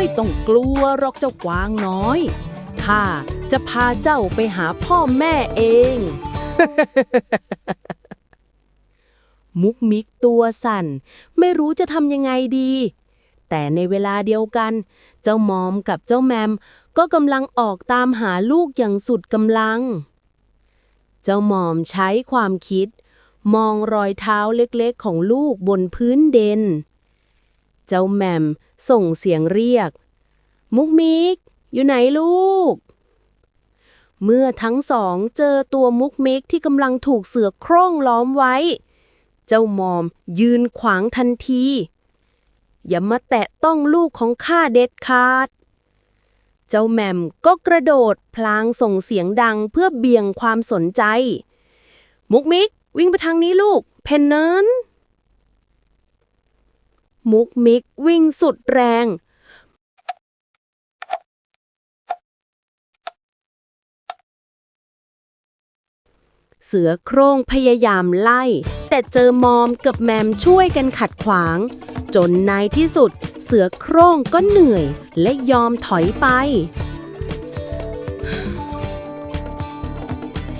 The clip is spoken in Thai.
ไม่ต้องกลัวหรอกเจ้ากวางน้อย ข้าจะพาเจ้าไปหาพ่อแม่เอง มุกมิกตัวสั่น ไม่รู้จะทำยังไงดี แต่ในเวลาเดียวกัน เจ้ามอมกับเจ้าแมม ก็กำลังออกตามหาลูกอย่างสุดกำลัง เจ้ามอมใช้ความคิด มองรอยเท้าเล็กๆของลูกบนพื้นเด่น เจ้าแมมส่งเสียงเรียก มุกมิก อยู่ไหนลูก เมื่อทั้งสองเจอตัวมุกมิกที่กำลังถูกเสือโคร่งล้อมไว้ เจ้ามอมยืนขวางทันที อย่ามาแตะต้องลูกของข้าเด็ดขาด เจ้าแมมก็กระโดดพลางส่งเสียงดังเพื่อเบี่ยงความสนใจ มุกมิกวิ่งไปทางนี้ลูก เพนเนิน มุกมิกวิ่งสุดแรง เสือโคร่งพยายามไล่ แต่เจอมอมกับแมมช่วยกันขัดขวาง จนในที่สุด เสือโคร่งก็เหนื่อยและยอมถอยไป